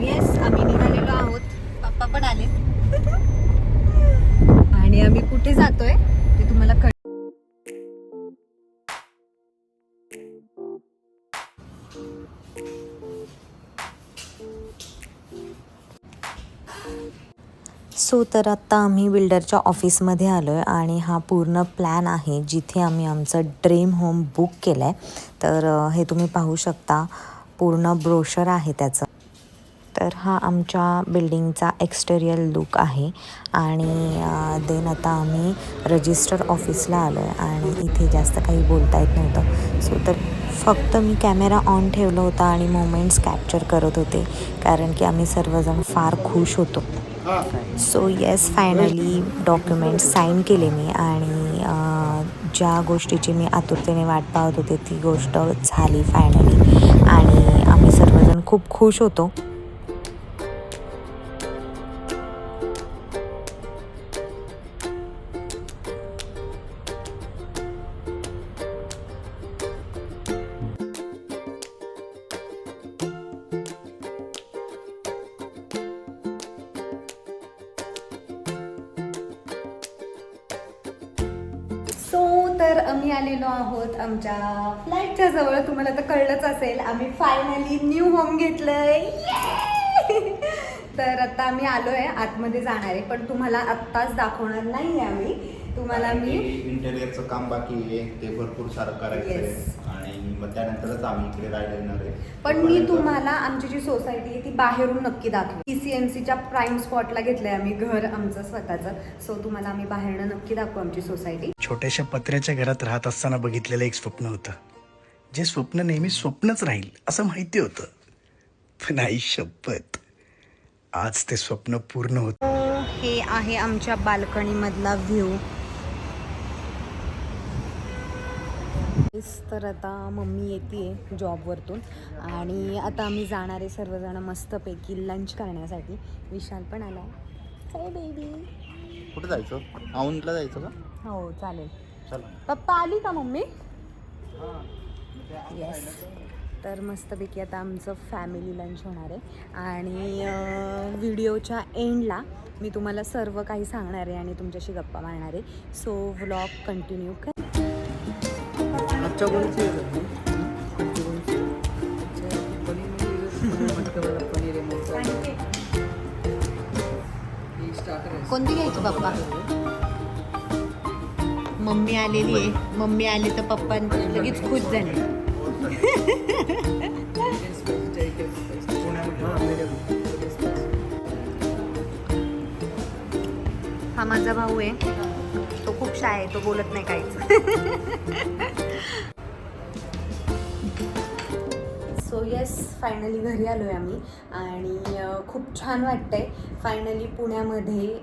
Yes आम्ही निघालेलो आहोत. पप्पा पण आले आणि आम्ही कुठे जातोय ते तुम्हाला कळ सो तर आत्ता आम्ही बिल्डरच्या ऑफिसमध्ये आलो आहे आणि हा पूर्ण प्लॅन आहे जिथे आम्ही आमचं ड्रीम होम बुक केलं आहे तर हे तुम्ही पाहू शकता. पूर्ण ब्रोशर आहे त्याचं. तर हा आमच्या बिल्डिंगचा एक्स्टेरियल लुक आहे. आणि देन आता आम्ही रजिस्टर ऑफिसला आलो आहे आणि इथे जास्त काही बोलता येत नव्हतं. सो तर फक्त मी कॅमेरा ऑन ठेवला होता आणि मोमेंट्स कॅप्चर करत होते. कारण की आम्ही सर्वजण फार खुश होतो. So yes finally document sign केले मी आणि ज्या गोष्टीची मी आतुरतेने वाट पाहत होते ती गोष्ट झाली फायनली आणि आम्ही सर्वजण खूप खुश होतो. सो तर आम्ही आलेलो आहोत आमच्या फ्लॅटच्या जवळ. तुम्हाला तर कळलंच असेल आम्ही फायनली न्यू होम घेतलंय! तर आता आम्ही आलोय आतमध्ये जाणार आहे. पण तुम्हाला आत्ताच दाखवणार नाही आम्ही. तुम्हाला मी इंटेरियरचं काम बाकी आहे ते भरपूर सारं करायचं. आहे आणि मग त्यानंतरच आम्ही इकडे राहायला येणार आहे. पण मी तुम्हाला आमची जी सोसायटी आहे ती बाहेरून नक्की दाखवेन. पी सी एम सीच्या प्राईम स्पॉटला घेतलंय आम्ही घर आमचं स्वतःचं. सो तुम्हाला आम्ही बाहेरनं नक्की दाखवू आमची सोसायटी छोट्याशा पत्र्याच्या घरात राहत असताना बघितलेलं एक स्वप्न होतं. जे स्वप्न नेहमी स्वप्नच राहील असं माहिती होतं. पण आई शपथ. आज ते स्वप्न पूर्ण होत हे आहे आमच्या बाल्कनीमधला व्ह्यू तर आता मम्मी येते जॉबवरतून आणि आता आम्ही जाणार आहे सर्वजण मस्तपैकी लंच करण्यासाठी. विशाल पण आला. आहे बेबी कुठे जायचं? औंधला जायचं का? हो चालेल. चला. पप्पा आली का मम्मी? येस तर मस्तपैकी आता आमचं फॅमिली लंच होणार आहे. आणि व्हिडिओच्या एंडला मी तुम्हाला सर्व काही सांगणार आहे आणि तुमच्याशी गप्पा मारणार आहे. सो व्लॉग कंटिन्यू कर. कोणती घ्यायची पप्पा? मम्मी आलेली आहे. मम्मी आली तर पप्पा लगेच खुश झाले. हा माझा भाऊ आहे. तो खूप शाय आहे तो बोलत नाही काहीच. सो येस फायनली घरी आलो आहे आम्ही. आणि खूप छान वाटतंय. फायनली पुण्यामध्ये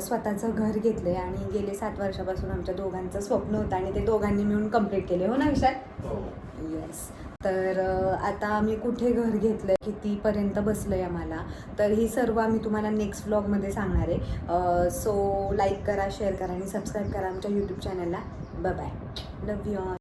स्वतःचं घर घेतलं आहे आणि गेले सात वर्षापासून आमच्या दोघांचं स्वप्न होतं आणि ते दोघांनी मिळून कंप्लीट केले. हो ना विशाल? येस तर अ, आता आम्ही कुठे घर घेतलं आहे कितीपर्यंत बसलं आहे आम्हाला तर ही सर्व आम्ही तुम्हाला नेक्स्ट ब्लॉगमध्ये सांगणार आहे. सो लाईक करा शेअर करा आणि सबस्क्राईब करा आमच्या यूट्यूब चॅनलला बाय लव यू ऑल